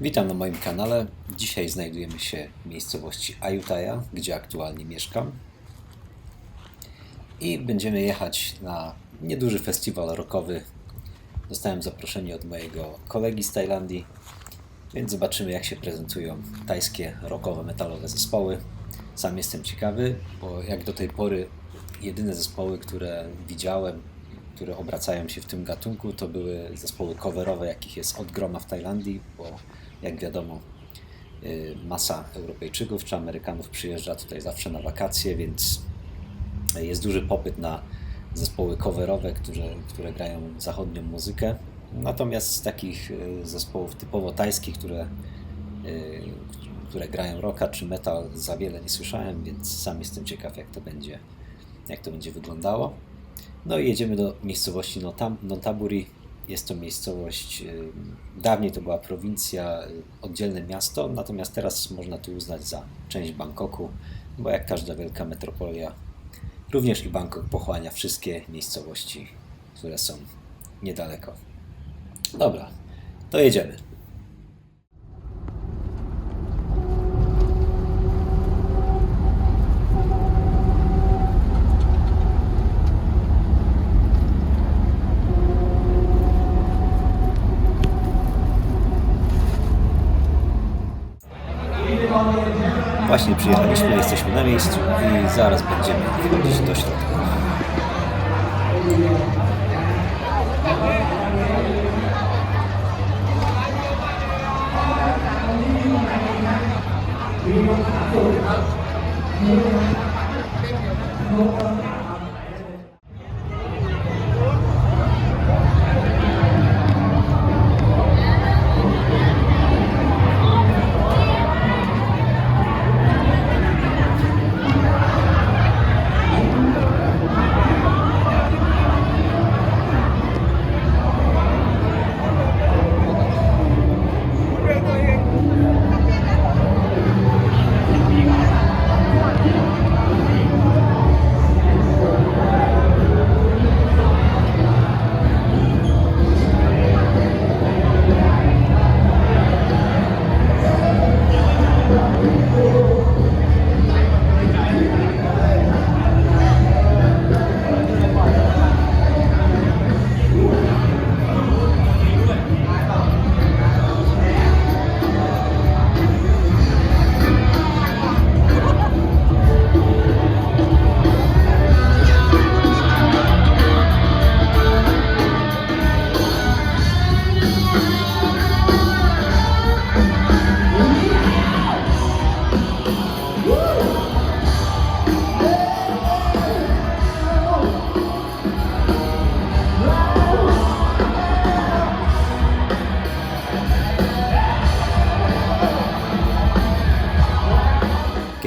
Witam na moim kanale. Dzisiaj znajdujemy się w miejscowości Ayutthaya, gdzie aktualnie mieszkam. I będziemy jechać na nieduży festiwal rockowy. Dostałem zaproszenie od mojego kolegi z Tajlandii, więc zobaczymy jak się prezentują tajskie rockowe, metalowe zespoły. Sam jestem ciekawy, bo jak do tej pory jedyne zespoły, które widziałem, które obracają się w tym gatunku, to były zespoły coverowe, jakich jest od groma w Tajlandii, bo jak wiadomo, y, masa Europejczyków czy Amerykanów przyjeżdża tutaj zawsze na wakacje, więc jest duży popyt na zespoły coverowe, które, które grają zachodnią muzykę. Natomiast z takich y, zespołów typowo tajskich, które, y, które grają rocka czy metal, za wiele nie słyszałem, więc sam jestem ciekaw, jak to będzie, jak to będzie wyglądało. No i jedziemy do miejscowości Notam- Nonthaburi. Jest to miejscowość, y, dawniej to była prowincja, y, oddzielne miasto, natomiast teraz można tu uznać za część Bangkoku, bo jak każda wielka metropolia, również i Bangkok pochłania wszystkie miejscowości, które są niedaleko. Dobra, to jedziemy. Właśnie przyjechaliśmy, jesteśmy na miejscu i zaraz będziemy wchodzić do środka.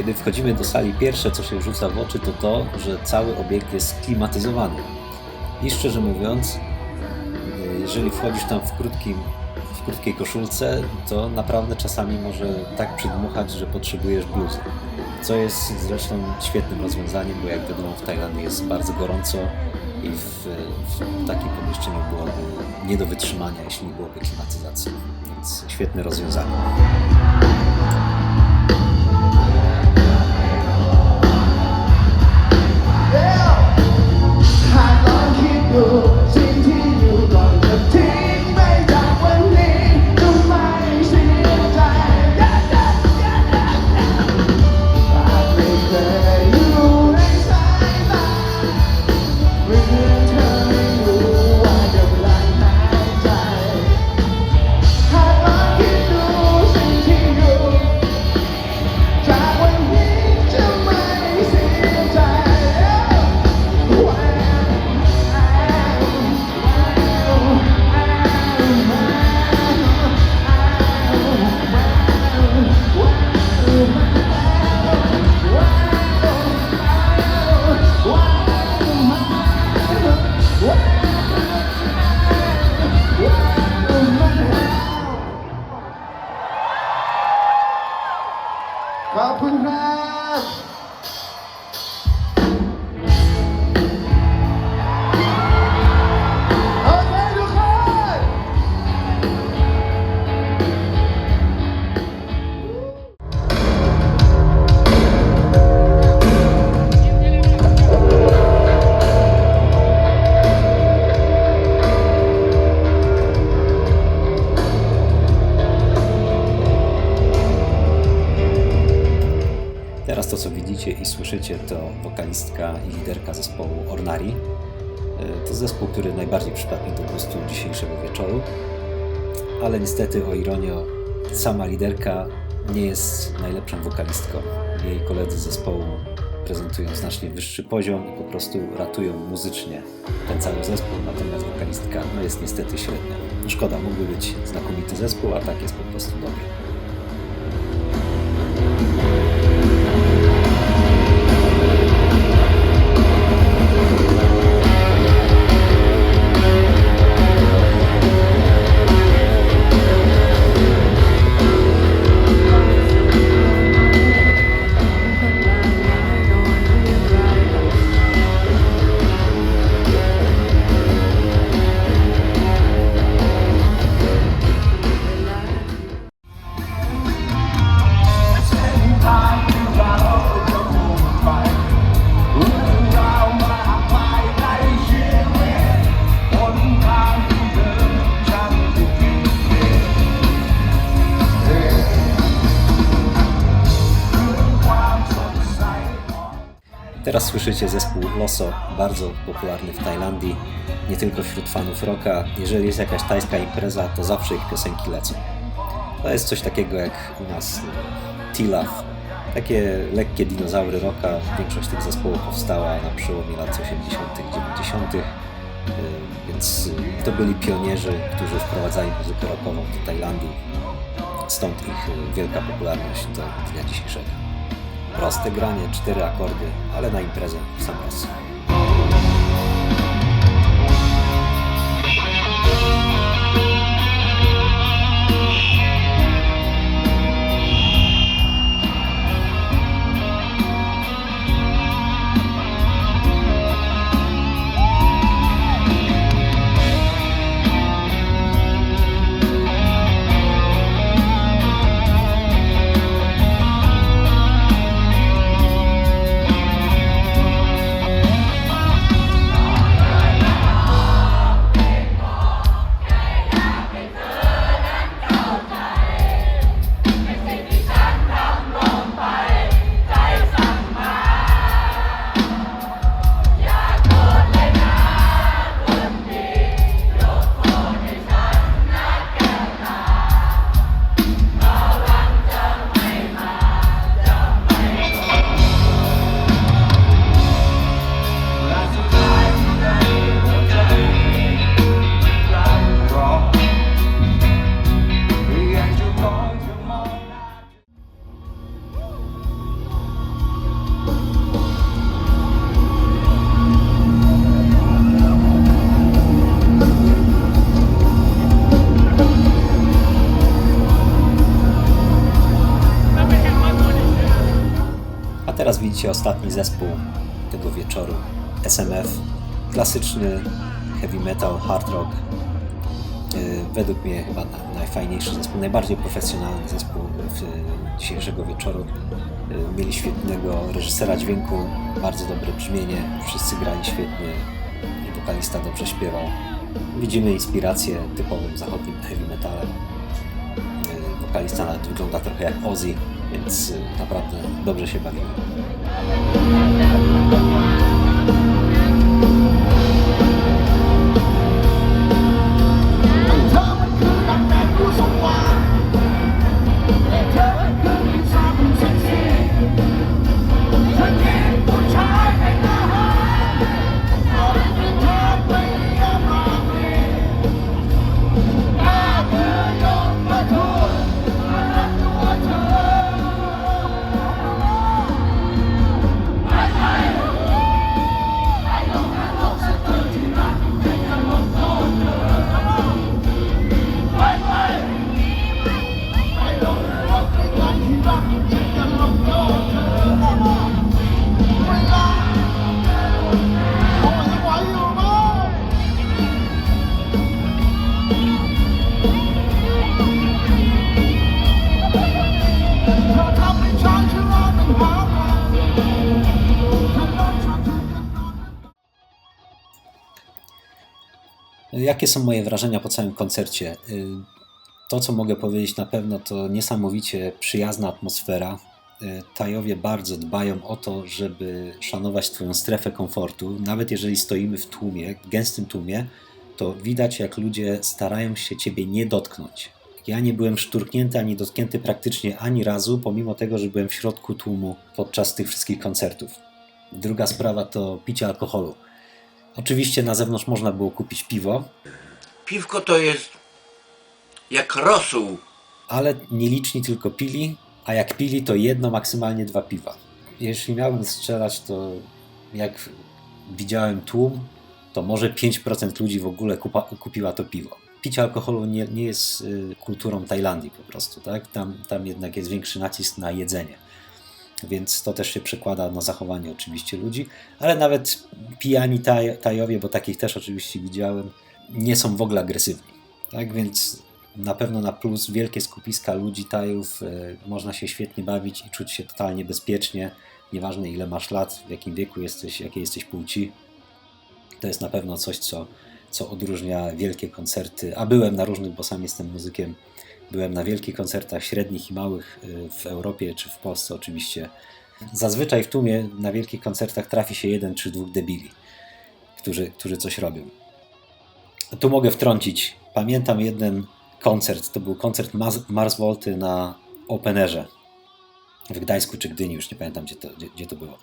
Kiedy wchodzimy do sali, pierwsze co się rzuca w oczy to to, że cały obiekt jest klimatyzowany. I szczerze mówiąc, jeżeli wchodzisz tam w, krótkim, w krótkiej koszulce, to naprawdę czasami może tak przydmuchać, że potrzebujesz bluzy. Co jest zresztą świetnym rozwiązaniem, bo jak wiadomo w Tajlandii jest bardzo gorąco i w, w takim pomieszczeniu byłoby nie do wytrzymania, jeśli nie byłoby klimatyzacji. Więc świetne rozwiązanie. Wokalistka i liderka zespołu Ornari. E, To zespół, który najbardziej przypadł mi do gustu dzisiejszego wieczoru. Ale niestety, o ironio, sama liderka nie jest najlepszą wokalistką. Jej koledzy z zespołu prezentują znacznie wyższy poziom i po prostu ratują muzycznie ten cały zespół, natomiast wokalistka no, jest niestety średnia. Szkoda, mógłby być znakomity zespół, a tak jest po prostu dobry. Teraz słyszycie zespół Loso, bardzo popularny w Tajlandii, nie tylko wśród fanów rocka. Jeżeli jest jakaś tajska impreza, to zawsze ich piosenki lecą. To jest coś takiego jak u nas Tilaf, takie lekkie dinozaury rocka. Większość tych zespołów powstała na przełomie lat 80., 90., y, więc to byli pionierzy, którzy wprowadzali muzykę rockową do Tajlandii. Stąd ich wielka popularność do dnia dzisiejszego. Proste granie, cztery akordy, ale na imprezę w sam raz. Widzicie ostatni zespół tego wieczoru. SMF. Klasyczny heavy metal, hard rock. Yy, Według mnie chyba na- najfajniejszy zespół, najbardziej profesjonalny zespół dzisiejszego wieczoru. Yy, Mieli świetnego reżysera dźwięku, bardzo dobre brzmienie, wszyscy grali świetnie wokalista dobrze śpiewał. Widzimy inspirację typowym zachodnim heavy metalem. Yy, Wokalista nawet wygląda trochę jak Ozzy, więc naprawdę dobrze się bawimy. Jakie są moje wrażenia po całym koncercie? Y, To, co mogę powiedzieć na pewno, to niesamowicie przyjazna atmosfera. y, Tajowie bardzo dbają o to, żeby szanować Twoją strefę komfortu. Nawet jeżeli stoimy w tłumie, gęstym tłumie, to widać, jak ludzie starają się Ciebie nie dotknąć. Ja nie byłem szturknięty ani dotknięty praktycznie ani razu, pomimo tego, że byłem w środku tłumu podczas tych wszystkich koncertów. Druga sprawa to picie alkoholu. Oczywiście na zewnątrz można było kupić piwo, Piwko to jest jak rosół. ale nieliczni tylko pili, a jak pili, to jedno, maksymalnie dwa piwa. Jeśli miałbym strzelać, to jak widziałem tłum, to może 5% ludzi w ogóle kupa, kupiła to piwo. Picie alkoholu nie, nie jest y, kulturą Tajlandii po prostu, tak? Tam, tam jednak jest większy nacisk na jedzenie. Więc to też się przekłada na zachowanie oczywiście ludzi, ale nawet pijani taj, Tajowie, bo takich też oczywiście widziałem, nie są w ogóle agresywni. Tak więc na pewno na plus wielkie skupiska ludzi Tajów, y, można się świetnie bawić i czuć się totalnie bezpiecznie, nieważne ile masz lat, w jakim wieku jesteś, jakiej jesteś płci. To jest na pewno coś, co, co odróżnia wielkie koncerty, a byłem na różnych, bo sam jestem muzykiem, byłem na wielkich koncertach średnich i małych y, w Europie czy w Polsce oczywiście. Zazwyczaj w tłumie na wielkich koncertach trafi się jeden czy dwóch debili, którzy, którzy coś robią. Tu mogę wtrącić. Pamiętam jeden koncert, to był koncert Mars, Volty na Openerze w Gdańsku czy Gdyni, już nie pamiętam gdzie to, gdzie, gdzie to było.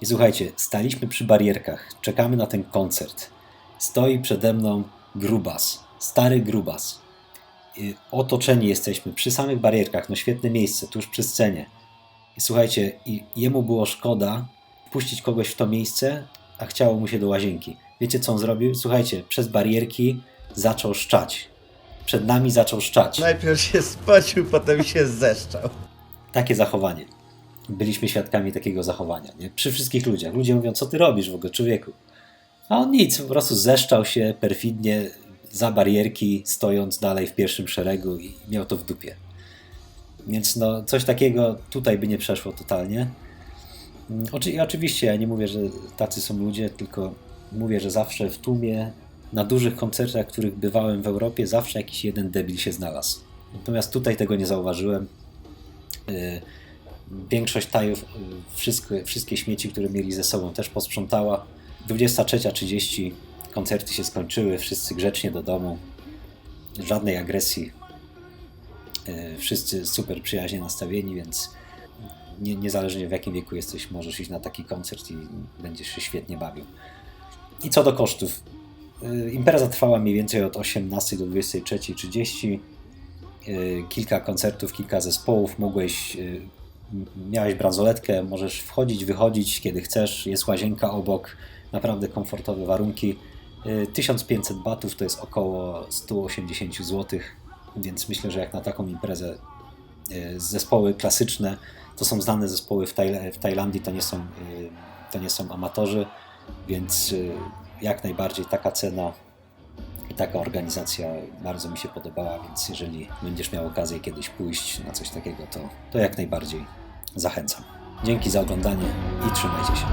I słuchajcie, staliśmy przy barierkach, czekamy na ten koncert. Stoi przede mną grubas, stary grubas. Otoczeni jesteśmy przy samych barierkach, no świetne miejsce, tuż przy scenie. I słuchajcie, i jemu było szkoda puścić kogoś w to miejsce, a chciało mu się do łazienki. Wiecie co on zrobił? Słuchajcie, przez barierki zaczął szczać. Przed nami zaczął szczać. Najpierw się spocił, potem się zeszczał. Takie zachowanie. Byliśmy świadkami takiego zachowania. Nie? Przy wszystkich ludziach. Ludzie mówią, co ty robisz w ogóle, człowieku? A on nic, po prostu zeszczał się perfidnie za barierki, stojąc dalej w pierwszym szeregu i miał to w dupie. Więc no, coś takiego tutaj by nie przeszło totalnie. Mm, Oczy, oczywiście ja nie mówię, że tacy są ludzie, tylko mówię, że zawsze w tłumie, na dużych koncertach, których bywałem w Europie, zawsze jakiś jeden debil się znalazł. Natomiast tutaj tego nie zauważyłem. Y, Większość Tajów y, wszystkie, wszystkie śmieci, które mieli ze sobą też posprzątała. 23.30 koncerty się skończyły, wszyscy grzecznie do domu. Żadnej agresji. Y, Wszyscy super przyjaźnie nastawieni, więc nie, niezależnie w jakim wieku jesteś, możesz iść na taki koncert i będziesz się świetnie bawił. I co do kosztów. Y, Impreza trwała mniej więcej od 18 do 23.30. Y, Kilka koncertów, kilka zespołów. Mogłeś, miałeś bransoletkę, możesz wchodzić, wychodzić kiedy chcesz. Jest łazienka obok, naprawdę komfortowe warunki. Y, 1500 batów to jest około 180 zł, więc myślę, że jak na taką imprezę y, zespoły klasyczne, to są znane zespoły w, w Tajlandii, to nie są, y, to nie są amatorzy, więc jak najbardziej taka cena i taka organizacja bardzo mi się podobała, więc jeżeli będziesz miał okazję kiedyś pójść na coś takiego, to, to jak najbardziej zachęcam. Dzięki za oglądanie i trzymajcie się.